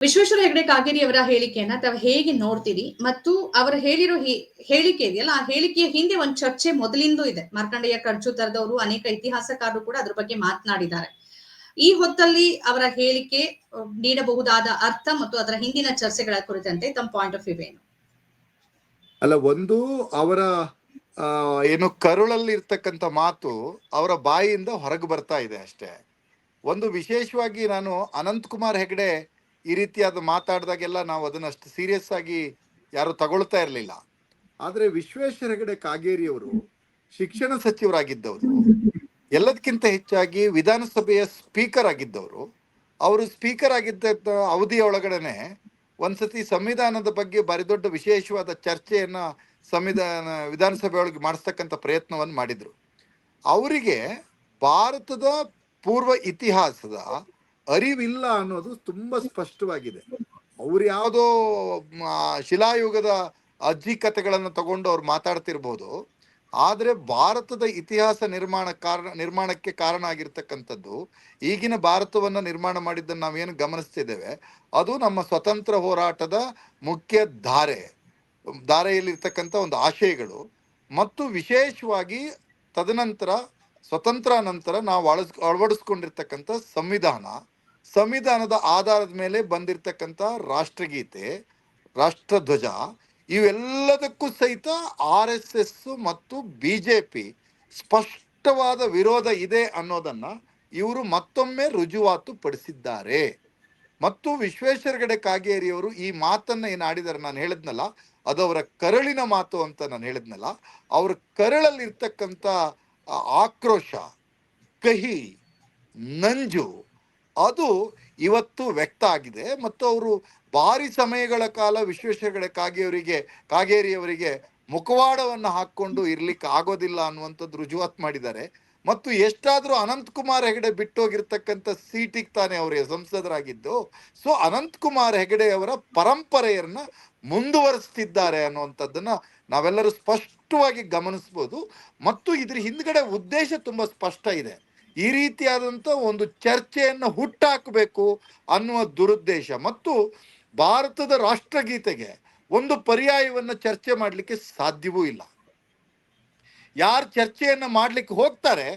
ವಿಶ್ವೇಶ್ವರ ಹೆಗಡೆ ಕಾಗೇರಿ ಅವರ ಹೇಳಿಕೆಯನ್ನ ತಾವು ಹೇಗೆ ನೋಡ್ತೀರಿ? ಮತ್ತು ಅವರು ಹೇಳಿರೋ ಹೇಳಿಕೆ ಇದೆಯಲ್ಲ, ಆ ಹೇಳಿಕೆಯ ಹಿಂದೆ ಒಂದು ಚರ್ಚೆ ಮೊದಲಿಂದೂ ಇದೆ. ಮಾರ್ಕಂಡೇಯ ಖರ್ಚು ತರದವರು ಅನೇಕ ಇತಿಹಾಸಕಾರರು ಕೂಡ ಅದ್ರ ಬಗ್ಗೆ ಮಾತನಾಡಿದ್ದಾರೆ. ಈ ಹೊತ್ತಲ್ಲಿ ಅವರ ಹೇಳಿಕೆ ನೀಡಬಹುದಾದ ಅರ್ಥ ಮತ್ತು ಅದರ ಹಿಂದಿನ ಚರ್ಚೆಗಳ ಕುರಿತಂತೆ ತಮ್ಮ ಪಾಯಿಂಟ್ ಆಫ್ ವ್ಯೂ ಏನು ಅಲ್ಲ, ಒಂದು ಅವರ ಏನು ಕರುಳಲ್ಲಿ ಇರ್ತಕ್ಕಂಥ ಮಾತು ಅವರ ಬಾಯಿಯಿಂದ ಹೊರಗೆ ಬರ್ತಾ ಇದೆ ಅಷ್ಟೇ. ಒಂದು ವಿಶೇಷವಾಗಿ ನಾನು ಅನಂತ್ ಕುಮಾರ್ ಹೆಗಡೆ ಈ ರೀತಿಯಾದ ಮಾತಾಡಿದಾಗೆಲ್ಲ ನಾವು ಅದನ್ನ ಅಷ್ಟು ಸೀರಿಯಸ್ ಆಗಿ ಯಾರು ತಗೊಳ್ತಾ ಇರಲಿಲ್ಲ. ಆದ್ರೆ ವಿಶ್ವೇಶ್ವರ ಹೆಗಡೆ ಕಾಗೇರಿಯವರು ಶಿಕ್ಷಣ ಸಚಿವರಾಗಿದ್ದವರು ಎಲ್ಲದಕ್ಕಿಂತ ಹೆಚ್ಚಾಗಿ ವಿಧಾನಸಭೆಯ ಸ್ಪೀಕರ್ ಆಗಿದ್ದವರು. ಅವರು ಸ್ಪೀಕರ್ ಆಗಿದ್ದ ಅವಧಿಯ ಒಳಗಡೆನೆ ಒಂದ್ಸತಿ ಸಂವಿಧಾನದ ಬಗ್ಗೆ ಬಾರಿ ದೊಡ್ಡ ವಿಶೇಷವಾದ ಚರ್ಚೆಯನ್ನ ಸಂವಿಧಾನ ವಿಧಾನಸಭೆಯೊಳಗೆ ಮಾಡಿಸ್ತಕ್ಕಂಥ ಪ್ರಯತ್ನವನ್ನು ಮಾಡಿದ್ರು. ಅವರಿಗೆ ಭಾರತದ ಪೂರ್ವ ಇತಿಹಾಸದ ಅರಿವಿಲ್ಲ ಅನ್ನೋದು ತುಂಬಾ ಸ್ಪಷ್ಟವಾಗಿದೆ. ಅವ್ರು ಯಾವುದೋ ಶಿಲಾಯುಗದ ಅಜ್ಜಿ ಕಥೆಗಳನ್ನು ತಗೊಂಡು ಅವ್ರು ಮಾತಾಡ್ತಿರ್ಬೋದು. ಆದರೆ ಭಾರತದ ಇತಿಹಾಸ ನಿರ್ಮಾಣ ಕಾರಣ, ನಿರ್ಮಾಣಕ್ಕೆ ಕಾರಣ ಆಗಿರ್ತಕ್ಕಂಥದ್ದು, ಈಗಿನ ಭಾರತವನ್ನ ನಿರ್ಮಾಣ ಮಾಡಿದ್ದನ್ನು ನಾವೇನು ಗಮನಿಸ್ತಿದ್ದೇವೆ, ಅದು ನಮ್ಮ ಸ್ವತಂತ್ರ ಹೋರಾಟದ ಮುಖ್ಯ ಧಾರೆ, ಧಾರೆಯಲ್ಲಿರ್ತಕ್ಕಂಥ ಒಂದು ಆಶಯಗಳು. ಮತ್ತು ವಿಶೇಷವಾಗಿ ತದನಂತರ ಸ್ವತಂತ್ರ ನಂತರ ನಾವು ಅಳಸ್ ಅಳವಡಿಸ್ಕೊಂಡಿರ್ತಕ್ಕಂಥ ಸಂವಿಧಾನ. ಸಂವಿಧಾನದ ಆಧಾರದ ಮೇಲೆ ಬಂದಿರತಕ್ಕಂಥ ರಾಷ್ಟ್ರಗೀತೆ, ರಾಷ್ಟ್ರಧ್ವಜ, ಇವೆಲ್ಲದಕ್ಕೂ ಸಹಿತ ಆರ್ ಎಸ್ ಮತ್ತು ಬಿಜೆಪಿ ಸ್ಪಷ್ಟವಾದ ವಿರೋಧ ಇದೆ ಅನ್ನೋದನ್ನ ಇವರು ಮತ್ತೊಮ್ಮೆ ರುಜುವಾತು ಪಡಿಸಿದ್ದಾರೆ. ಮತ್ತು ವಿಶ್ವೇಶ್ವರಗಡೆ ಕಾಗೇರಿಯವರು ಈ ಮಾತನ್ನ ಏನು ಆಡಿದಾರೆ ನಾನು ಹೇಳಿದ್ನಲ್ಲ, ಅದು ಅವರ ಕರಳಿನ ಮಾತು ಅಂತ ನಾನು ಹೇಳಿದ್ನಲ್ಲ, ಅವ್ರ ಕರಳಲ್ಲಿ ಇರ್ತಕ್ಕಂಥ ಆಕ್ರೋಶ, ಕಹಿ, ನಂಜು ಅದು ಇವತ್ತು ವ್ಯಕ್ತ ಆಗಿದೆ. ಮತ್ತು ಅವರು ಭಾರಿ ಸಮಯಗಳ ಕಾಲ ವಿಶ್ವೇಶ್ವರ ಕಾಗೇರಿಯವರಿಗೆ ಕಾಗೇರಿಯವರಿಗೆ ಮುಖವಾಡವನ್ನು ಹಾಕ್ಕೊಂಡು ಇರ್ಲಿಕ್ಕೆ ಆಗೋದಿಲ್ಲ ಅನ್ನುವಂಥದ್ದು ರುಜುವಾತ್ ಮಾಡಿದ್ದಾರೆ. ಮತ್ತು ಎಷ್ಟಾದರೂ ಅನಂತಕುಮಾರ್ ಹೆಗಡೆ ಬಿಟ್ಟೋಗಿರ್ತಕ್ಕಂಥ ಸೀಟಿಗೆ ತಾನೇ ಅವರು ಸಂಸದರಾಗಿದ್ದು, ಸೊ ಅನಂತಕುಮಾರ್ ಹೆಗಡೆ ಅವರ ಪರಂಪರೆಯನ್ನ ಮುಂದುವರಿಸ್ತಿದ್ದಾರೆ ಅನ್ನುವಂಥದ್ದನ್ನ ನಾವೆಲ್ಲರೂ ಸ್ಪಷ್ಟವಾಗಿ ಗಮನಿಸ್ಬೋದು. ಮತ್ತು ಇದ್ರ ಹಿಂದ್ಗಡೆ ಉದ್ದೇಶ ತುಂಬಾ ಸ್ಪಷ್ಟ ಇದೆ. ಈ ರೀತಿಯಾದಂಥ ಒಂದು ಚರ್ಚೆಯನ್ನು ಹುಟ್ಟಾಕಬೇಕು ಅನ್ನುವ ದುರುದ್ದೇಶ. ಮತ್ತು ಭಾರತದ ರಾಷ್ಟ್ರಗೀತೆಗೆ ಒಂದು ಪರ್ಯಾಯವನ್ನು ಚರ್ಚೆ ಮಾಡಲಿಕ್ಕೆ ಸಾಧ್ಯವೂ ಇಲ್ಲ. ಯಾರು ಚರ್ಚೆಯನ್ನು ಮಾಡ್ಲಿಕ್ಕೆ ಹೋಗ್ತಾರೆ,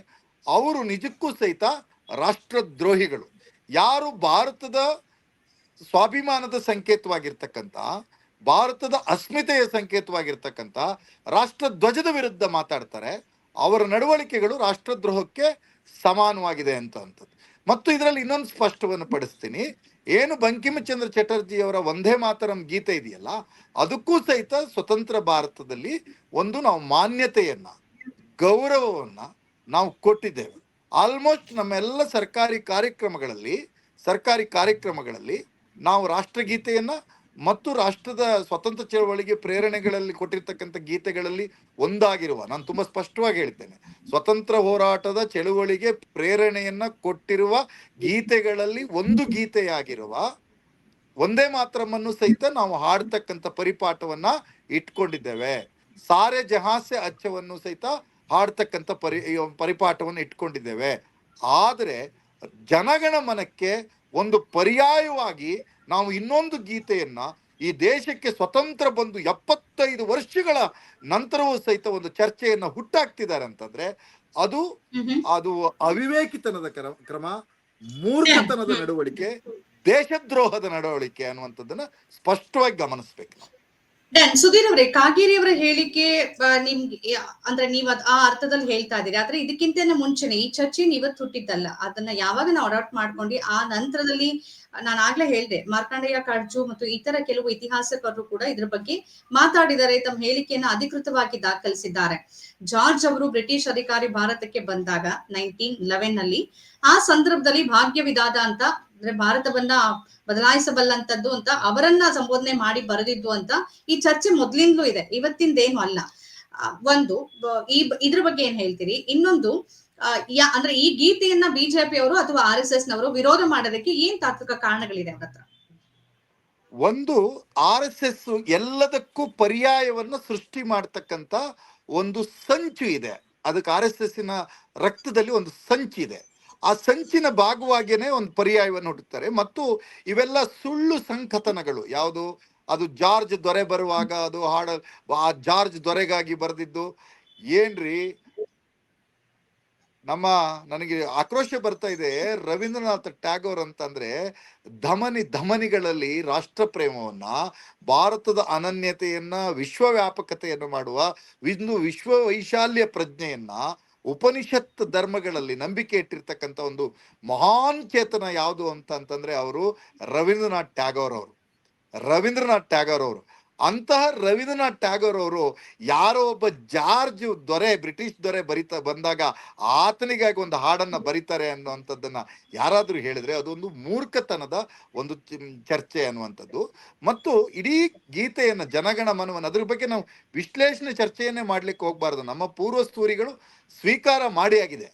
ಅವರು ನಿಜಕ್ಕೂ ಸಹಿತ ರಾಷ್ಟ್ರದ್ರೋಹಿಗಳು. ಯಾರು ಭಾರತದ ಸ್ವಾಭಿಮಾನದ ಸಂಕೇತವಾಗಿರ್ತಕ್ಕಂಥ, ಭಾರತದ ಅಸ್ಮಿತೆಯ ಸಂಕೇತವಾಗಿರ್ತಕ್ಕಂಥ, ರಾಷ್ಟ್ರಧ್ವಜದ ವಿರುದ್ಧ ಮಾತಾಡ್ತಾರೆ, ಅವರ ನಡವಳಿಕೆಗಳು ರಾಷ್ಟ್ರದ್ರೋಹಕ್ಕೆ ಸಮಾನವಾಗಿದೆ ಅಂತ ಅಂತದ್ದು. ಮತ್ತು ಇದರಲ್ಲಿ ಇನ್ನೊಂದು ಸ್ಪಷ್ಟವನ್ನು ಪಡಿಸ್ತೀನಿ. ಏನು ಬಂಕಿಮಚಂದ್ರ ಚಟರ್ಜಿ ಅವರ ಒಂದೇ ಮಾತರಂ ಗೀತೆ ಇದೆಯಲ್ಲ, ಅದಕ್ಕೂ ಸಹಿತ ಸ್ವತಂತ್ರ ಭಾರತದಲ್ಲಿ ಒಂದು ನಾವು ಮಾನ್ಯತೆಯನ್ನ, ಗೌರವವನ್ನ ನಾವು ಕೊಟ್ಟಿದ್ದೇವೆ. ಆಲ್ಮೋಸ್ಟ್ ನಮ್ಮೆಲ್ಲ ಸರ್ಕಾರಿ ಕಾರ್ಯಕ್ರಮಗಳಲ್ಲಿ ಸರ್ಕಾರಿ ಕಾರ್ಯಕ್ರಮಗಳಲ್ಲಿ ನಾವು ರಾಷ್ಟ್ರಗೀತೆಯನ್ನ ಮತ್ತು ರಾಷ್ಟ್ರದ ಸ್ವತಂತ್ರ ಚಳವಳಿಗೆ ಪ್ರೇರಣೆಗಳಲ್ಲಿ ಕೊಟ್ಟಿರ್ತಕ್ಕಂಥ ಗೀತೆಗಳಲ್ಲಿ ಒಂದಾಗಿರುವ, ನಾನು ತುಂಬಾ ಸ್ಪಷ್ಟವಾಗಿ ಹೇಳ್ತೇನೆ ಸ್ವತಂತ್ರ ಹೋರಾಟದ ಚಳುವಳಿಗೆ ಪ್ರೇರಣೆಯನ್ನ ಕೊಟ್ಟಿರುವ ಗೀತೆಗಳಲ್ಲಿ ಒಂದು ಗೀತೆಯಾಗಿರುವ, ಒಂದೇ ಮಾತ್ರಮ್ಮನ್ನು ಸಹಿತ ನಾವು ಹಾಡ್ತಕ್ಕಂಥ ಪರಿಪಾಠವನ್ನ ಇಟ್ಕೊಂಡಿದ್ದೇವೆ. ಸಾರೆ ಜಹಾಸೆ ಅಚ್ಚವನ್ನು ಸಹಿತ ಹಾಡ್ತಕ್ಕಂಥ ಪರಿ ಪರಿಪಾಠವನ್ನು ಇಟ್ಕೊಂಡಿದ್ದೇವೆ. ಆದರೆ ಜನಗಣ ಮನಕ್ಕೆ ಒಂದು ಪರ್ಯಾಯವಾಗಿ ನಾವು ಇನ್ನೊಂದು ಗೀತೆಯನ್ನ ಈ ದೇಶಕ್ಕೆ ಸ್ವತಂತ್ರ ಬಂದು ಎಪ್ಪತ್ತೈದು ವರ್ಷಗಳ ನಂತರವೂ ಸಹಿತ ಒಂದು ಚರ್ಚೆಯನ್ನ ಹುಟ್ಟಾಕ್ತಿದ್ದಾರೆ ಅಂತಂದ್ರೆ ಅದು ಅದು ಅವಿವೇಕಿತನದ ಕ್ರ- ಕ್ರಮ ಮೂರ್ಖತನದ ನಡವಳಿಕೆ ದೇಶದ್ರೋಹದ ನಡವಳಿಕೆ ಅನ್ನುವಂಥದ್ದನ್ನ ಸ್ಪಷ್ಟವಾಗಿ ಗಮನಿಸ್ಬೇಕು ಡನ್ ಸುಧೀರ್ ಅವರೇ ಕಾಗೇರಿ ಅವರ ಹೇಳಿಕೆ ನಿಮ್ಗೆ ಅಂದ್ರೆ ನೀವ್ ಆ ಅರ್ಥದಲ್ಲಿ ಹೇಳ್ತಾ ಇದ್ದೀರಿ. ಆದ್ರೆ ಇದಕ್ಕಿಂತ ಮುಂಚೆನೆ ಈ ಚರ್ಚೆ ಇವತ್ತು ಹುಟ್ಟಿದ್ದಲ್ಲ. ಅದನ್ನ ಯಾವಾಗ ನಾವು ಅಡಾಪ್ಟ್ ಮಾಡ್ಕೊಂಡು ಆ ನಂತರದಲ್ಲಿ ನಾನು ಆಗ್ಲೇ ಹೇಳ್ದೆ ಮಾರ್ಕಾಂಡೇಯ ಕಾಡ್ಜು ಮತ್ತು ಇತರ ಕೆಲವು ಇತಿಹಾಸಕಾರರು ಕೂಡ ಇದ್ರ ಬಗ್ಗೆ ಮಾತಾಡಿದ್ದಾರೆ ತಮ್ಮ ಹೇಳಿಕೆಯನ್ನ ಅಧಿಕೃತವಾಗಿ ದಾಖಲಿಸಿದ್ದಾರೆ. ಜಾರ್ಜ್ ಅವರು ಬ್ರಿಟಿಷ್ ಅಧಿಕಾರಿ ಭಾರತಕ್ಕೆ ಬಂದಾಗ ನೈನ್ಟೀನ್ ಲೆವೆನ್ನಲ್ಲಿ ಆ ಸಂದರ್ಭದಲ್ಲಿ ಭಾಗ್ಯ ವಿಧಾದ ಅಂತ ಅಂದ್ರೆ ಭಾರತವನ್ನ ಬದಲಾಯಿಸಬಲ್ಲಂತದ್ದು ಅಂತ ಅವರನ್ನ ಸಂಬೋಧನೆ ಮಾಡಿ ಬರೆದಿದ್ದು ಅಂತ ಈ ಚರ್ಚೆ ಮೊದ್ಲಿಂದಲೂ ಇದೆ ಇವತ್ತಿಂದೇನು ಅಲ್ಲ. ಆ, ಒಂದು ಈ ಇದ್ರ ಬಗ್ಗೆ ಏನ್ ಹೇಳ್ತೀರಿ? ಇನ್ನೊಂದು ಯಾ, ಅಂದ್ರೆ ಈ ಗೀತೆಯನ್ನ ಬಿಜೆಪಿ ಅವರು ಅಥವಾ ಆರ್ ಎಸ್ ಎಸ್ ನವರು ವಿರೋಧ ಮಾಡೋದಕ್ಕೆ ಏನ್ ತಾತ್ವಿಕ ಕಾರಣಗಳಿದೆ ಅವ್ರ ಹತ್ರ? ಒಂದು ಆರ್ ಎಸ್ ಎಸ್ ಎಲ್ಲದಕ್ಕೂ ಪರ್ಯಾಯವನ್ನ ಸೃಷ್ಟಿ ಮಾಡ್ತಕ್ಕಂತ ಒಂದು ಸಂಚು ಇದೆ. ಅದಕ್ಕೆ ಆರ್ ಎಸ್ ಎಸ್ನ ರಕ್ತದಲ್ಲಿ ಒಂದು ಸಂಚು ಇದೆ. ಆ ಸಂಚಿನ ಭಾಗವಾಗಿಯೇ ಒಂದು ಪರ್ಯಾಯವನ್ನು ಹುಡುಕ್ತಾರೆ ಮತ್ತು ಇವೆಲ್ಲ ಸುಳ್ಳು ಸಂಕಥನಗಳು. ಯಾವುದು? ಅದು ಜಾರ್ಜ್ ದೊರೆ ಬರುವಾಗ ಅದು ಹಾಡ, ಆ ಜಾರ್ಜ್ ದೊರೆಗಾಗಿ ಬರೆದಿದ್ದು. ಏನ್ರಿ? ನಮ್ಮ ನನಗೆ ಆಕ್ರೋಶ ಬರ್ತಾ ಇದೆ. ರವೀಂದ್ರನಾಥ್ ಟ್ಯಾಗೋರ್ ಅಂತಂದ್ರೆ ಧಮನಿ ಧಮನಿಗಳಲ್ಲಿ ರಾಷ್ಟ್ರ ಪ್ರೇಮವನ್ನ ಭಾರತದ ಅನನ್ಯತೆಯನ್ನ, ವಿಶ್ವವ್ಯಾಪಕತೆಯನ್ನು ಮಾಡುವ ಇಂದು ವಿಶ್ವ ವೈಶಾಲ್ಯ ಪ್ರಜ್ಞೆಯನ್ನ ಉಪನಿಷತ್ ಧರ್ಮಗಳಲ್ಲಿ ನಂಬಿಕೆ ಇಟ್ಟಿರ್ತಕ್ಕಂಥ ಒಂದು ಮಹಾನ್ ಚೇತನ ಯಾವುದು ಅಂತ ಅಂತಂದ್ರೆ ಅವರು ರವೀಂದ್ರನಾಥ್ ಟ್ಯಾಗೋರ್ ಅವರು. ರವೀಂದ್ರನಾಥ್ ಟ್ಯಾಗೋರ್ ಅವರು. ಅಂತಹ ರವೀಂದ್ರನಾಥ್ ಟ್ಯಾಗೋರ್ ಅವರು ಯಾರೋ ಒಬ್ಬ ಜಾರ್ಜ್ ದೊರೆ, ಬ್ರಿಟಿಷ್ ದೊರೆ ಬರಿತಾ ಬಂದಾಗ ಆತನಿಗಾಗಿ ಒಂದು ಹಾಡನ್ನ ಬರೀತಾರೆ ಅನ್ನುವಂಥದ್ದನ್ನ ಯಾರಾದರೂ ಹೇಳಿದ್ರೆ ಅದೊಂದು ಮೂರ್ಖತನದ ಒಂದು ಚರ್ಚೆ ಅನ್ನುವಂಥದ್ದು. ಮತ್ತು ಇಡೀ ಗೀತೆಯನ್ನು ಜನಗಣ ಮನವನ್ನು ಅದ್ರ ಬಗ್ಗೆ ನಾವು ವಿಶ್ಲೇಷಣೆ ಚರ್ಚೆಯನ್ನೇ ಮಾಡ್ಲಿಕ್ಕೆ ಹೋಗ್ಬಾರ್ದು. ನಮ್ಮ ಪೂರ್ವಸ್ತೂರಿಗಳು ಸ್ವೀಕಾರ ಮಾಡಿ ಆಗಿದೆ.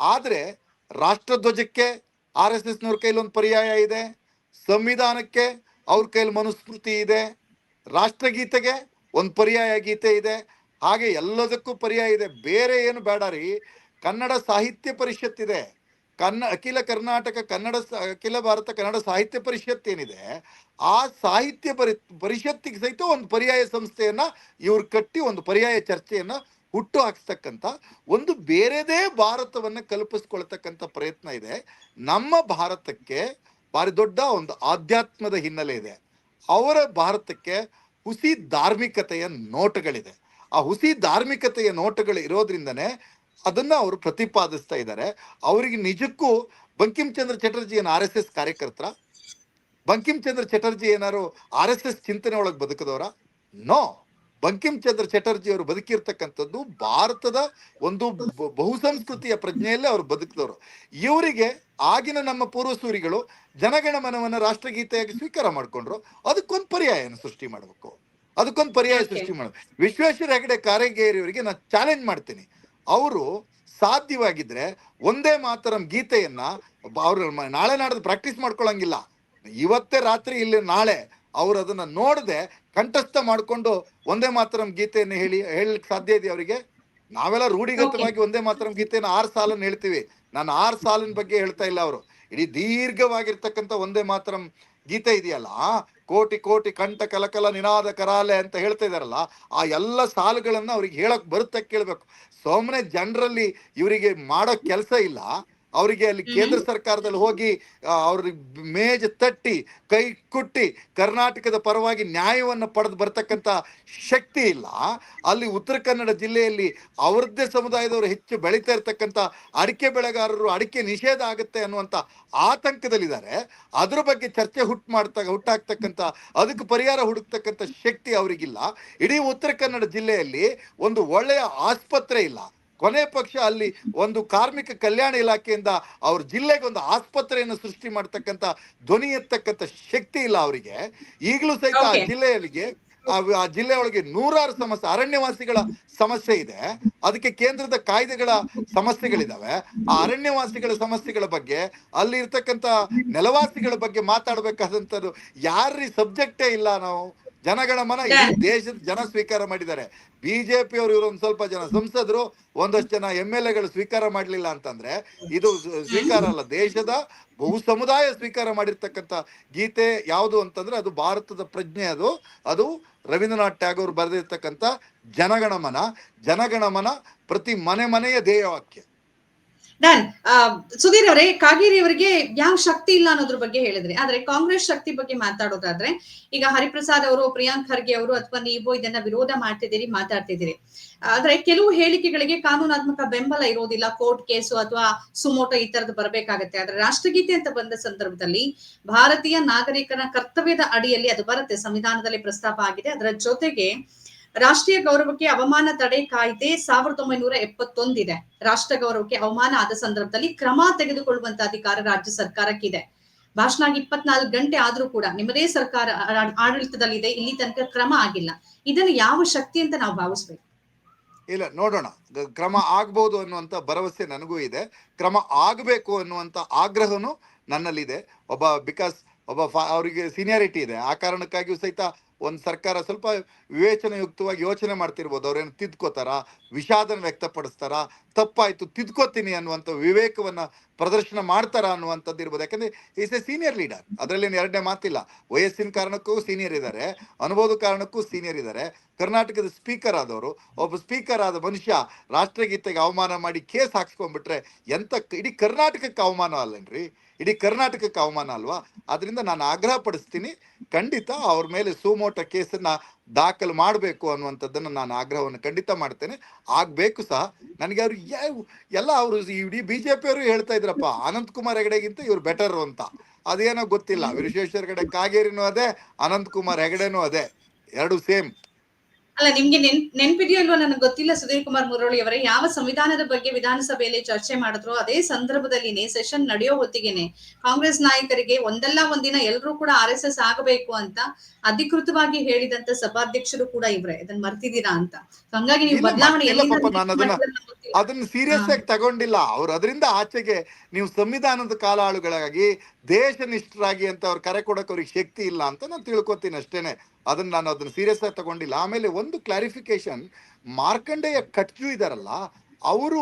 ಆದರೆ ರಾಷ್ಟ್ರಧ್ವಜಕ್ಕೆ ಆರ್ ಎಸ್ ಎಸ್ನವ್ರ ಕೈಲಿ ಒಂದು ಪರ್ಯಾಯ ಇದೆ. ಸಂವಿಧಾನಕ್ಕೆ ಅವ್ರ ಕೈಲಿ ಮನುಸ್ಮೃತಿ ಇದೆ. ರಾಷ್ಟ್ರಗೀತೆಗೆ ಒಂದು ಪರ್ಯಾಯ ಗೀತೆ ಇದೆ. ಹಾಗೆ ಎಲ್ಲದಕ್ಕೂ ಪರ್ಯಾಯ ಇದೆ. ಬೇರೆ ಏನು ಬೇಡ ರೀ. ಕನ್ನಡ ಸಾಹಿತ್ಯ ಪರಿಷತ್ ಇದೆ. ಕನ್ನ, ಅಖಿಲ ಕರ್ನಾಟಕ ಕನ್ನಡ ಅಖಿಲ ಭಾರತ ಕನ್ನಡ ಸಾಹಿತ್ಯ ಪರಿಷತ್ ಏನಿದೆ, ಆ ಸಾಹಿತ್ಯ ಪರಿ, ಪರಿಷತ್ತಿಗೆ ಸಹಿತ ಒಂದು ಪರ್ಯಾಯ ಸಂಸ್ಥೆಯನ್ನ ಇವ್ರು ಕಟ್ಟಿ ಒಂದು ಪರ್ಯಾಯ ಚರ್ಚೆಯನ್ನ ಹುಟ್ಟು ಹಾಕ್ಸ್ತಕ್ಕಂಥ ಒಂದು ಬೇರೆದೇ ಭಾರತವನ್ನು ಕಲ್ಪಿಸ್ಕೊಳ್ತಕ್ಕಂಥ ಪ್ರಯತ್ನ ಇದೆ. ನಮ್ಮ ಭಾರತಕ್ಕೆ ಭಾರಿ ದೊಡ್ಡ ಒಂದು ಆಧ್ಯಾತ್ಮದ ಹಿನ್ನೆಲೆ ಇದೆ. ಅವರ ಭಾರತಕ್ಕೆ ಹುಸಿ ಧಾರ್ಮಿಕತೆಯ ನೋಟಗಳಿದೆ. ಆ ಹುಸಿ ಧಾರ್ಮಿಕತೆಯ ನೋಟಗಳು ಇರೋದ್ರಿಂದನೇ ಅದನ್ನ ಅವರು ಪ್ರತಿಪಾದಿಸ್ತಾ ಇದ್ದಾರೆ. ಅವರಿಗೆ ನಿಜಕ್ಕೂ ಬಂಕಿಂ ಚಂದ್ರ ಚಟರ್ಜಿ ಏನು ಆರ್ ಎಸ್ ಎಸ್ ಕಾರ್ಯಕರ್ತರ? ಚಟರ್ಜಿ ಏನಾರು ಆರ್ ಎಸ್ ಎಸ್ ಚಿಂತನೆ ಒಳಗೆ ಬದುಕಿದವರ? ನೋ. ಬಂಕಿಂ ಚಂದ್ರ ಚಟರ್ಜಿ ಅವರು ಬದುಕಿರ್ತಕ್ಕಂಥದ್ದು ಭಾರತದ ಒಂದು ಬಹುಸಂಸ್ಕೃತಿಯ ಪ್ರಜ್ಞೆಯಲ್ಲೇ ಅವರು ಬದುಕಿದವರು. ಇವರಿಗೆ ಆಗಿನ ನಮ್ಮ ಪೂರ್ವಸೂರಿಗಳು ಜನಗಣಮನವನ್ನ ರಾಷ್ಟ್ರಗೀತೆಯಾಗಿ ಸ್ವೀಕಾರ ಮಾಡ್ಕೊಂಡ್ರು. ಅದಕ್ಕೊಂದು ಪರ್ಯಾಯನ ಸೃಷ್ಟಿ ಮಾಡಬೇಕು. ಅದಕ್ಕೊಂದು ಪರ್ಯಾಯ ಸೃಷ್ಟಿ ಮಾಡಬೇಕು. ವಿಶ್ವೇಶ್ವರ ಹೆಗಡೆ ಕಾರ್ಯಗೇರಿಯವರಿಗೆ ನಾನು ಚಾಲೆಂಜ್ ಮಾಡ್ತೀನಿ. ಅವರು ಸಾಧ್ಯವಾಗಿದ್ರೆ ಒಂದೇ ಮಾತರಂ ಗೀತೆಯನ್ನ ಅವ್ರ ನಾಳೆ ನಾಡ್ದು ಪ್ರಾಕ್ಟೀಸ್ ಮಾಡ್ಕೊಳ್ಳಂಗಿಲ್ಲ ಇವತ್ತೇ ರಾತ್ರಿ ಇಲ್ಲಿ ನಾಳೆ ಅವ್ರು ಅದನ್ನ ನೋಡದೆ ಕಂಠಸ್ಥ ಮಾಡ್ಕೊಂಡು ಒಂದೇ ಮಾತರಂ ಗೀತೆಯನ್ನು ಹೇಳಿ ಹೇಳಲಿಕ್ಕೆ ಸಾಧ್ಯ ಇದೆ ಅವರಿಗೆ? ನಾವೆಲ್ಲ ರೂಢಿಗತವಾಗಿ ಒಂದೇ ಮಾತರಂ ಗೀತೆಯನ್ನು ಆರು ಸಾಲನ್ನು ಹೇಳ್ತೀವಿ. ನಾನು ಆರು ಸಾಲಿನ ಬಗ್ಗೆ ಹೇಳ್ತಾ ಇಲ್ಲ ಅವರು. ಇಡೀ ದೀರ್ಘವಾಗಿರ್ತಕ್ಕಂಥ ಒಂದೇ ಮಾತರಂ ಗೀತೆ ಇದೆಯಲ್ಲ ಕೋಟಿ ಕೋಟಿ ಕಂಠ ಕಲಕಲ ನಿನಾದ ಕರಾಲೆ ಅಂತ ಹೇಳ್ತಾ ಇದಾರಲ್ಲ ಆ ಎಲ್ಲ ಸಾಲುಗಳನ್ನ ಅವ್ರಿಗೆ ಹೇಳಕ್ ಬರುತ್ತೆ ಕೇಳ್ಬೇಕು. ಸೋಮನೆ ಜನರಲ್ಲಿ ಇವರಿಗೆ ಮಾಡೋ ಕೆಲಸ ಇಲ್ಲ. ಅವರಿಗೆ ಅಲ್ಲಿ ಕೇಂದ್ರ ಸರ್ಕಾರದಲ್ಲಿ ಹೋಗಿ ಅವ್ರ ಅವ್ರಿಗೆ ಮೇಜ್ ತಟ್ಟಿ ಕೈ ಕುಟ್ಟಿ ಕರ್ನಾಟಕದ ಪರವಾಗಿ ನ್ಯಾಯವನ್ನು ಪಡೆದು ಬರ್ತಕ್ಕಂಥ ಶಕ್ತಿ ಇಲ್ಲ. ಅಲ್ಲಿ ಉತ್ತರ ಕನ್ನಡ ಜಿಲ್ಲೆಯಲ್ಲಿ ಅವರದ್ದೇ ಸಮುದಾಯದವರು ಹೆಚ್ಚು ಬೆಳೀತಾ ಇರ್ತಕ್ಕಂಥ ಅಡಿಕೆ ಬೆಳೆಗಾರರು ಅಡಿಕೆ ನಿಷೇಧ ಆಗುತ್ತೆ ಅನ್ನುವಂಥ ಆತಂಕದಲ್ಲಿದ್ದಾರೆ. ಅದ್ರ ಬಗ್ಗೆ ಚರ್ಚೆ ಹುಟ್ಟು ಮಾಡ್ತಾ ಹುಟ್ಟಾಕ್ತಕ್ಕಂಥ ಅದಕ್ಕೆ ಪರಿಹಾರ ಹುಡುಕ್ತಕ್ಕಂಥ ಶಕ್ತಿ ಅವರಿಗಿಲ್ಲ. ಇಡೀ ಉತ್ತರ ಕನ್ನಡ ಜಿಲ್ಲೆಯಲ್ಲಿ ಒಂದು ಒಳ್ಳೆಯ ಆಸ್ಪತ್ರೆ ಇಲ್ಲ. ಕೊನೆ ಪಕ್ಷ ಅಲ್ಲಿ ಒಂದು ಕಾರ್ಮಿಕ ಕಲ್ಯಾಣ ಇಲಾಖೆಯಿಂದ ಅವ್ರ ಜಿಲ್ಲೆಗೆ ಒಂದು ಆಸ್ಪತ್ರೆಯನ್ನು ಸೃಷ್ಟಿ ಮಾಡ್ತಕ್ಕಂಥ ಧ್ವನಿ ಎತ್ತಕ್ಕಂಥ ಶಕ್ತಿ ಇಲ್ಲ ಅವರಿಗೆ. ಈಗಲೂ ಸಹಿತ ಆ. ಜಿಲ್ಲೆಯಲ್ಲಿಗೆ ಆ ಆ ಜಿಲ್ಲೆ ಒಳಗೆ ನೂರಾರು ಸಮಸ್ಯೆ ಅರಣ್ಯವಾಸಿಗಳ ಸಮಸ್ಯೆ ಇದೆ. ಅದಕ್ಕೆ ಕೇಂದ್ರದ ಕಾಯ್ದೆಗಳ ಸಮಸ್ಯೆಗಳಿದಾವೆ. ಆ ಅರಣ್ಯವಾಸಿಗಳ ಸಮಸ್ಯೆಗಳ ಬಗ್ಗೆ ಅಲ್ಲಿ ಇರ್ತಕ್ಕಂಥ ನೆಲವಾಸಿಗಳ ಬಗ್ಗೆ ಮಾತಾಡ್ಬೇಕಾದಂಥದ್ದು ಯಾರ್ರಿ ಸಬ್ಜೆಕ್ಟೇ ಇಲ್ಲ ನಾವು? ಜನಗಣ ಮನ ಈ ದೇಶದ ಜನ ಸ್ವೀಕಾರ ಮಾಡಿದ್ದಾರೆ. ಬಿಜೆಪಿ ಅವರು ಇವರು ಒಂದ್ ಸ್ವಲ್ಪ ಜನ ಸಂಸದರು ಒಂದಷ್ಟು ಜನ ಎಂ ಎಲ್ ಎಗಳು ಸ್ವೀಕಾರ ಮಾಡ್ಲಿಲ್ಲ ಅಂತಂದ್ರೆ ಇದು ಸ್ವೀಕಾರ ಅಲ್ಲ. ದೇಶದ ಬಹು ಸಮುದಾಯ ಸ್ವೀಕಾರ ಮಾಡಿರ್ತಕ್ಕಂಥ ಗೀತೆ ಯಾವುದು ಅಂತಂದ್ರೆ ಅದು ಭಾರತದ ಪ್ರಜ್ಞೆ ಅದು. ಅದು ರವೀಂದ್ರನಾಥ್ ಟ್ಯಾಗೋರ್ ಬರೆದಿರ್ತಕ್ಕಂಥ ಜನಗಣಮನ ಜನಗಣಮನ ಪ್ರತಿ ಮನೆ ಮನೆಯ ಧ್ಯೇಯವಾಕ್ಯ. ಡನ್ ಸುಧೀರ್ ಅವರೇ, ಕಾಗೇರಿ ಅವರಿಗೆ ಯಾವ ಶಕ್ತಿ ಇಲ್ಲ ಅನ್ನೋದ್ರ ಬಗ್ಗೆ ಹೇಳಿದ್ರಿ. ಆದ್ರೆ ಕಾಂಗ್ರೆಸ್ ಶಕ್ತಿ ಬಗ್ಗೆ ಮಾತಾಡೋದಾದ್ರೆ, ಈಗ ಹರಿಪ್ರಸಾದ್ ಅವರು, ಪ್ರಿಯಾಂಕ್ ಖರ್ಗೆ ಅವರು ಅಥವಾ ನೀವು ಇದನ್ನ ವಿರೋಧ ಮಾಡ್ತಿದ್ದೀರಿ, ಮಾತಾಡ್ತಿದ್ದೀರಿ. ಆದ್ರೆ ಕೆಲವು ಹೇಳಿಕೆಗಳಿಗೆ ಕಾನೂನಾತ್ಮಕ ಬೆಂಬಲ ಇರೋದಿಲ್ಲ, ಕೋರ್ಟ್ ಕೇಸು ಅಥವಾ ಸುಮೋಟೋ ಈ ತರದ್ದು ಬರಬೇಕಾಗತ್ತೆ. ಆದ್ರೆ ರಾಷ್ಟ್ರಗೀತೆ ಅಂತ ಬಂದ ಸಂದರ್ಭದಲ್ಲಿ ಭಾರತೀಯ ನಾಗರಿಕರ ಕರ್ತವ್ಯದ ಅಡಿಯಲ್ಲಿ ಅದು ಬರುತ್ತೆ. ಸಂವಿಧಾನದಲ್ಲಿ ಪ್ರಸ್ತಾಪ ಆಗಿದೆ. ಅದರ ಜೊತೆಗೆ ರಾಷ್ಟ್ರೀಯ ಗೌರವಕ್ಕೆ ಅವಮಾನ ತಡೆ ಕಾಯ್ದೆ ಸಾವಿರದ ಒಂಬೈನೂರ ಎಪ್ಪತ್ತೊಂದಿದೆ. ರಾಷ್ಟ್ರ ಗೌರವಕ್ಕೆ ಅವಮಾನ ಆದ ಸಂದರ್ಭದಲ್ಲಿ ಕ್ರಮ ತೆಗೆದುಕೊಳ್ಳುವಂತ ಅಧಿಕಾರ ರಾಜ್ಯ ಸರ್ಕಾರಕ್ಕಿದೆ. ಭಾಷಣ ಇಪ್ಪತ್ನಾಲ್ಕು ಗಂಟೆ ಆದ್ರೂ ಕೂಡ ನಿಮ್ಮದೇ ಸರ್ಕಾರ ಆಡಳಿತದಲ್ಲಿದೆ, ಇಲ್ಲಿ ತನಕ ಕ್ರಮ ಆಗಿಲ್ಲ. ಇದನ್ನು ಯಾವ ಶಕ್ತಿ ಅಂತ ನಾವು ಭಾವಿಸ್ಬೇಕು? ಇಲ್ಲ, ನೋಡೋಣ. ಕ್ರಮ ಆಗ್ಬಹುದು ಅನ್ನುವಂತ ಭರವಸೆ ನನಗೂ ಇದೆ. ಕ್ರಮ ಆಗಬೇಕು ಅನ್ನುವಂತ ಆಗ್ರಹನು ನನ್ನಲ್ಲಿದೆ. ಒಬ್ಬ, ಬಿಕಾಸ್, ಒಬ್ಬ ಅವರಿಗೆ ಸೀನಿಯಾರಿಟಿ ಇದೆ. ಆ ಕಾರಣಕ್ಕಾಗಿಯೂ ಸಹಿತ ಒಂದು ಸರ್ಕಾರ ಸ್ವಲ್ಪ ವಿವೇಚನಾಯುಕ್ತವಾಗಿ ಯೋಚನೆ ಮಾಡ್ತಿರ್ಬೋದು ಅವ್ರೇನು ತಿದ್ಕೋತಾರ? ವಿಷಾದನ ವ್ಯಕ್ತಪಡಿಸ್ತಾರ? ತಪ್ಪಾಯಿತು ತಿದ್ಕೋತೀನಿ ಅನ್ನುವಂಥ ವಿವೇಕವನ್ನ ಪ್ರದರ್ಶನ ಮಾಡ್ತಾರ ಅನ್ನುವಂಥದ್ದು ಇರ್ಬೋದು. ಯಾಕಂದ್ರೆ ಈಸ್ ಎ ಸೀನಿಯರ್ ಲೀಡರ್ ಅದರಲ್ಲಿ ಎರಡನೇ ಮಾತಿಲ್ಲ. ವಯಸ್ಸಿನ ಕಾರಣಕ್ಕೂ ಸೀನಿಯರ್ ಇದ್ದಾರೆ, ಅನುಭವದ ಕಾರಣಕ್ಕೂ ಸೀನಿಯರ್ ಇದ್ದಾರೆ. ಕರ್ನಾಟಕದ ಸ್ಪೀಕರ್ ಆದವರು, ಒಬ್ಬ ಸ್ಪೀಕರ್ ಆದ ಮನುಷ್ಯ ರಾಷ್ಟ್ರಗೀತೆಗೆ ಅವಮಾನ ಮಾಡಿ ಕೇಸ್ ಹಾಕ್ಸ್ಕೊಂಡ್ಬಿಟ್ರೆ ಎಂತ ಇಡೀ ಕರ್ನಾಟಕಕ್ಕೆ ಅವಮಾನ ಅಲ್ಲೇನ್ರಿ? ಇಡೀ ಕರ್ನಾಟಕಕ್ಕೆ ಅವಮಾನ ಅಲ್ವಾ? ಅದರಿಂದ ನಾನು ಆಗ್ರಹ ಪಡಿಸ್ತೀನಿ ಖಂಡಿತ ಅವ್ರ ಮೇಲೆ ಸುಮೋಟ ಕೇಸನ್ನ ದಾಖಲು ಮಾಡಬೇಕು ಅನ್ನುವಂಥದ್ದನ್ನು ನಾನು ಆಗ್ರಹವನ್ನು ಖಂಡಿತ ಮಾಡ್ತೇನೆ. ಆಗಬೇಕು ಸಹ. ನನಗೆ ಅವರು ಎಲ್ಲ ಅವರು ಇಡೀ ಬಿಜೆಪಿ ಅವರು ಹೇಳ್ತಾ ಇದ್ರಪ್ಪ ಅನಂತ್ ಕುಮಾರ್ ಹೆಗಡೆಗಿಂತ ಇವ್ರು ಬೆಟರ್ ಅಂತ. ಅದೇನೋ ಗೊತ್ತಿಲ್ಲ. ವಿಶ್ವೇಶ್ವರ ಹೆಗಡೆ ಕಾಗೇರಿನೂ ಅದೇ ಅನಂತ್ ಕುಮಾರ್ ಹೆಗಡೆನೂ ಅದೇ. ಎರಡು ಸೇಮ್ ಅಲ್ಲ ನಿಮ್ಗೆ ನೆನ್ ನೆನ್ಪಿದೆಯೋ ಇಲ್ವೋ ನನಗೆ ಗೊತ್ತಿಲ್ಲ ಸುಧೀರ್ ಕುಮಾರ್ ಮುರಳಿ ಅವರೇ ಯಾವ ಸಂವಿಧಾನದ ಬಗ್ಗೆ ವಿಧಾನಸಭೆಯಲ್ಲಿ ಚರ್ಚೆ ಮಾಡಿದ್ರು ಅದೇ ಸಂದರ್ಭದಲ್ಲಿನೇ ಸೆಷನ್ ನಡೆಯೋ ಹೊತ್ತಿಗೆನೆ ಕಾಂಗ್ರೆಸ್ ನಾಯಕರಿಗೆ ಒಂದಲ್ಲ ಒಂದಿನ ಎಲ್ಲರೂ ಕೂಡ ಆರ್ ಎಸ್ ಎಸ್ ಆಗಬೇಕು ಅಂತ ಅಧಿಕೃತವಾಗಿ ಹೇಳಿದಂತ ಸಭಾಧ್ಯಕ್ಷರು ಕೂಡ ಇವ್ರೆ. ಅದನ್ನ ಮರ್ತಿದ್ದೀರಾ ಅಂತ. ಹಂಗಾಗಿ ನೀವು ಬದಲಾವಣೆ ಅದನ್ನ- ಗೊತ್ತಿಲ್ಲ. ಸೀರಿಯಸ್ ಆಗಿ ತಗೊಂಡಿಲ್ಲ. ಅವ್ರು ಅದರಿಂದ ಆಚೆಗೆ ನೀವು ಸಂವಿಧಾನದ ಕಾಲಾಳುಗಳಾಗಿ ದೇಶ ನಿಷ್ಠರಾಗಿ ಅಂತ ಅವ್ರು ಕರೆ ಕೊಡಕ್ ಅವ್ರಿಗೆ ಶಕ್ತಿ ಇಲ್ಲ ಅಂತ ನಾನು ತಿಳ್ಕೊತೀನಿ ಅಷ್ಟೇನೆ. ಅದನ್ನ ನಾನು ಅದನ್ನ ಸೀರಿಯಸ್ ಆಗಿ ತಗೊಂಡಿಲ್ಲ. ಆಮೇಲೆ ಒಂದು ಕ್ಲಾರಿಫಿಕೇಶನ್ ಮಾರ್ಕಂಡೆಯ ಕಟ್ಜು ಇದಾರಲ್ಲ ಅವರು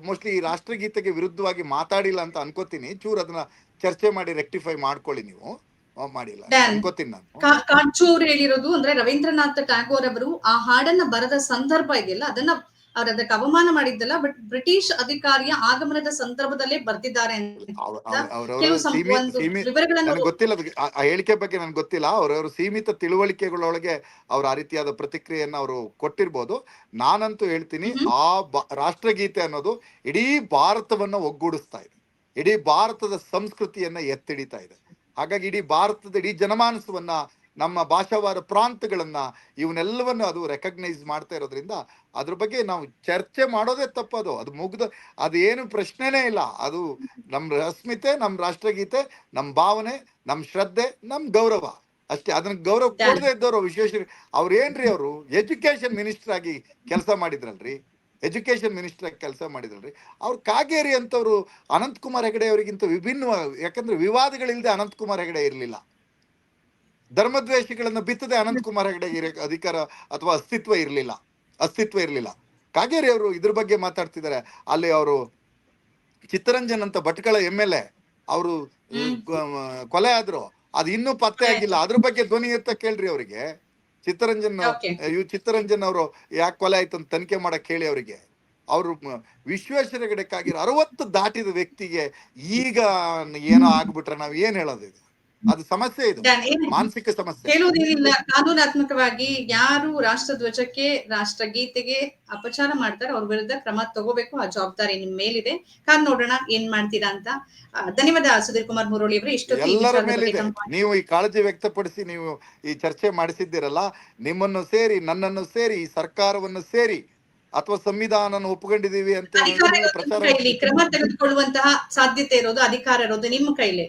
ಮೋಸ್ಟ್ಲಿ ಈ ರಾಷ್ಟ್ರಗೀತೆಗೆ ವಿರುದ್ಧವಾಗಿ ಮಾತಾಡಿಲ್ಲ ಅಂತ ಅನ್ಕೋತೀನಿ. ಚೂರ್ ಅದನ್ನ ಚರ್ಚೆ ಮಾಡಿ ರೆಕ್ಟಿಫೈ ಮಾಡ್ಕೊಳ್ಳಿ ನೀವು. ಮಾಡಿಲ್ಲ. Dan. ಅನ್ಕೋತೀನಿ ನಾನು. ಕಾ- ಹೇಳಿರೋದು ಅಂದ್ರೆ ರವೀಂದ್ರನಾಥ್ ಟ್ಯಾಗೋರ್ ಅವರು ಆ ಹಾಡನ್ನ ಬರದ ಸಂದರ್ಭ ಇದೆಯಲ್ಲ ಅದನ್ನ ಅವ್ರ ಅದಕ್ಕೆ ಅವಮಾನ ಮಾಡಿದ್ದಲ್ಲ ಬಟ್ ಬ್ರಿಟಿಷ್ ಅಧಿಕಾರಿಯ ಆಗಮನದ ಸಂದರ್ಭದಲ್ಲೇ ಬರ್ತಿದ್ದಾರೆ ಗೊತ್ತಿಲ್ಲ ಹೇಳಿಕೆ ಬಗ್ಗೆ ನನ್ಗೆ ಗೊತ್ತಿಲ್ಲ. ಅವ್ರವ್ರ ಸೀಮಿತ ತಿಳುವಳಿಕೆಗಳೊಳಗೆ ಅವ್ರ ಆ ರೀತಿಯಾದ ಪ್ರತಿಕ್ರಿಯೆಯನ್ನ ಅವರು ಕೊಟ್ಟಿರ್ಬೋದು. ನಾನಂತೂ ಹೇಳ್ತೀನಿ ಆ ರಾಷ್ಟ್ರಗೀತೆ ಅನ್ನೋದು ಇಡೀ ಭಾರತವನ್ನ ಒಗ್ಗೂಡಿಸ್ತಾ ಇದೆ. ಇಡೀ ಭಾರತದ ಸಂಸ್ಕೃತಿಯನ್ನ ಎತ್ತಿಡಿತಾ ಇದೆ. ಹಾಗಾಗಿ ಇಡೀ ಭಾರತದ ಇಡೀ ಜನಮಾನಸವನ್ನ ನಮ್ಮ ಭಾಷಾವಾರ ಪ್ರಾಂತಗಳನ್ನ ಇವನ್ನೆಲ್ಲವನ್ನು ಅದು ರೆಕಗ್ನೈಸ್ ಮಾಡ್ತಾ ಇರೋದ್ರಿಂದ ಅದ್ರ ಬಗ್ಗೆ ನಾವು ಚರ್ಚೆ ಮಾಡೋದೇ ತಪ್ಪದು. ಅದು ಮುಗ್ದ ಅದೇನು ಪ್ರಶ್ನೆನೇ ಇಲ್ಲ. ಅದು ನಮ್ಮ ಅಸ್ಮಿತೆ ನಮ್ಮ ರಾಷ್ಟ್ರಗೀತೆ ನಮ್ಮ ಭಾವನೆ ನಮ್ಮ ಶ್ರದ್ಧೆ ನಮ್ಮ ಗೌರವ. ಅಷ್ಟೇ ಅದನ್ನ ಗೌರವ. ಕೊಡದೇ ಇದ್ದವರು ವಿಶೇಷ ಅವ್ರು ಏನ್ರಿ ಅವರು? ಎಜುಕೇಶನ್ ಮಿನಿಸ್ಟರ್ ಆಗಿ ಕೆಲಸ ಮಾಡಿದ್ರಲ್ರಿ? ಎಜುಕೇಶನ್ ಮಿನಿಸ್ಟರ್ ಆಗಿ ಕೆಲಸ ಮಾಡಿದ್ರಲ್ರಿ? ಅವ್ರು ಕಾಗೇರಿ ಅಂತವ್ರು ಅನಂತ್ ಕುಮಾರ್ ಹೆಗಡೆ ಅವರಿಗಿಂತ ವಿಭಿನ್ನ ಯಾಕಂದ್ರೆ ವಿವಾದಗಳಿಲ್ಲದೆ ಅನಂತ್ ಕುಮಾರ್ ಹೆಗಡೆ ಇರಲಿಲ್ಲ. ಧರ್ಮದ್ವೇಷಗಳನ್ನ ಬಿತ್ತದೆ ಅನಂತಕುಮಾರ್ ಹೆಗಡೆಗೆ ಅಧಿಕಾರ ಅಥವಾ ಅಸ್ತಿತ್ವ ಇರಲಿಲ್ಲ. ಅಸ್ತಿತ್ವ ಇರಲಿಲ್ಲ. ಕಾಗೇರಿ ಅವರು ಇದ್ರ ಬಗ್ಗೆ ಮಾತಾಡ್ತಿದ್ದಾರೆ. ಅಲ್ಲಿ ಅವರು ಚಿತ್ತರಂಜನ್ ಅಂತ ಭಟ್ಕಳ ಎಂ ಎಲ್ ಎ ಅವರು ಕೊಲೆ ಆದ್ರು. ಅದು ಇನ್ನೂ ಪತ್ತೆ ಆಗಿಲ್ಲ. ಅದ್ರ ಬಗ್ಗೆ ಧ್ವನಿ ಎತ್ತ ಕೇಳ್ರಿ ಅವರಿಗೆ. ಚಿತ್ತರಂಜನ್. ಇವ್ ಚಿತ್ತರಂಜನ್ ಅವರು ಯಾಕೆ ಕೊಲೆ ಆಯ್ತು ಅಂತ ತನಿಖೆ ಮಾಡಕ್ ಹೇಳಿ ಅವರಿಗೆ. ಅವರು ವಿಶ್ವೇಶ್ವರ ಗಡಕ್ಕಾಗಿರೋ ಅರವತ್ತು ದಾಟಿದ ವ್ಯಕ್ತಿಗೆ ಈಗ ಏನೋ ಆಗ್ಬಿಟ್ರೆ ನಾವ್ ಏನ್ ಹೇಳೋದು ಇದು? ಅದು ಸಮಸ್ಯೆ ಇದು. ಮಾನಸಿಕ ಸಮಸ್ಯೆ. ಹೇಳುವುದೇನಿಲ್ಲ ಕಾನೂನಾತ್ಮಕವಾಗಿ ಯಾರು ರಾಷ್ಟ್ರ ಧ್ವಜಕ್ಕೆ ರಾಷ್ಟ್ರಗೀತೆಗೆ ಅಪಚಾರ ಮಾಡ್ತಾರೆ ಅವ್ರ ವಿರುದ್ಧ ಕ್ರಮ ತಗೋಬೇಕು. ಆ ಜವಾಬ್ದಾರಿ ನಿಮ್ ಮೇಲಿದೆ. ಕಾನ್ ನೋಡೋಣ ಏನ್ ಮಾಡ್ತೀರಾ ಅಂತ. ಧನ್ಯವಾದ ಸುಧೀರ್ ಕುಮಾರ್ ಮುರಳಿ ಅವರು. ಇಷ್ಟು ಈ ಎಲ್ಲರ ಮೇಲಿದೆ. ನೀವು ಈ ಕಾಳಜಿ ವ್ಯಕ್ತಪಡಿಸಿ ನೀವು ಈ ಚರ್ಚೆ ಮಾಡಿಸಿದ್ದೀರಲ್ಲ ನಿಮ್ಮನ್ನು ಸೇರಿ ನನ್ನನ್ನು ಸೇರಿ ಈ ಸರ್ಕಾರವನ್ನು ಸೇರಿ ಅಥವಾ ಸಂವಿಧಾನ ಒಪ್ಕೊಂಡಿದೀವಿ ಅಂತ ಕ್ರಮ ತೆಗೆದುಕೊಳ್ಳುವಂತಹ ಸಾಧ್ಯತೆ ಇರೋದು ಅಧಿಕಾರ ಇರೋದು ನಿಮ್ಮ ಕೈಲಿ.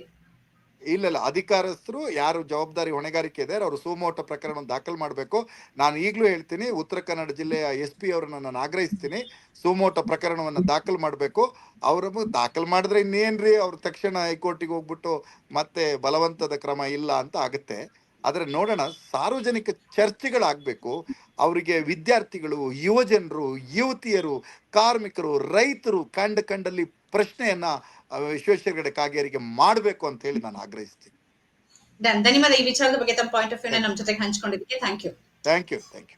ಇಲ್ಲ ಇಲ್ಲ. ಅಧಿಕಾರಸ್ಥರು ಯಾರು ಜವಾಬ್ದಾರಿ ಹೊಣೆಗಾರಿಕೆ ಇದೆ, ಅವರು ಸುಮೋಟ ಪ್ರಕರಣ ದಾಖಲು ಮಾಡಬೇಕು. ನಾನು ಈಗಲೂ ಹೇಳ್ತೀನಿ, ಉತ್ತರ ಕನ್ನಡ ಜಿಲ್ಲೆಯ ಎಸ್ ಪಿ ಅವರನ್ನ ನಾನು ಆಗ್ರಹಿಸ್ತೀನಿ. ಸುಮೋಟ ಪ್ರಕರಣವನ್ನು ದಾಖಲು ಮಾಡಬೇಕು. ಅವರು ದಾಖಲು ಮಾಡಿದ್ರೆ ಇನ್ನೇನ್ರಿ? ಅವ್ರು ತಕ್ಷಣ ಹೈಕೋರ್ಟಿಗೆ ಹೋಗ್ಬಿಟ್ಟು ಮತ್ತೆ ಬಲವಂತದ ಕ್ರಮ ಇಲ್ಲ ಅಂತ ಆಗುತ್ತೆ. ಆದರೆ ನೋಡೋಣ, ಸಾರ್ವಜನಿಕ ಚರ್ಚೆಗಳಾಗಬೇಕು. ಅವರಿಗೆ ವಿದ್ಯಾರ್ಥಿಗಳು, ಯುವಜನರು, ಯುವತಿಯರು, ಕಾರ್ಮಿಕರು, ರೈತರು ಕಂಡ ಕಂಡಲ್ಲಿ ಪ್ರಶ್ನೆಯನ್ನ ಆ, ವಿಶ್ವೇಶ್ವರ ಗಡೆ ಕಾಗೇರಿಗೆ ಮಾಡಬೇಕು ಅಂತ ಹೇಳಿ ನಾನು ಆಗ್ರಹಿಸ್ತೀನಿ. ಧನ್ಯವಾದ. ಈ ವಿಚಾರದ ಬಗ್ಗೆ ತಮ್ಮ ಪಾಯಿಂಟ್ ಆಫ್ ವ್ಯೂ ನಮ್ಮ ಜೊತೆಗೆ ಹಂಚಿಕೊಂಡಿದ್ದಕ್ಕೆ thank you thank you thank you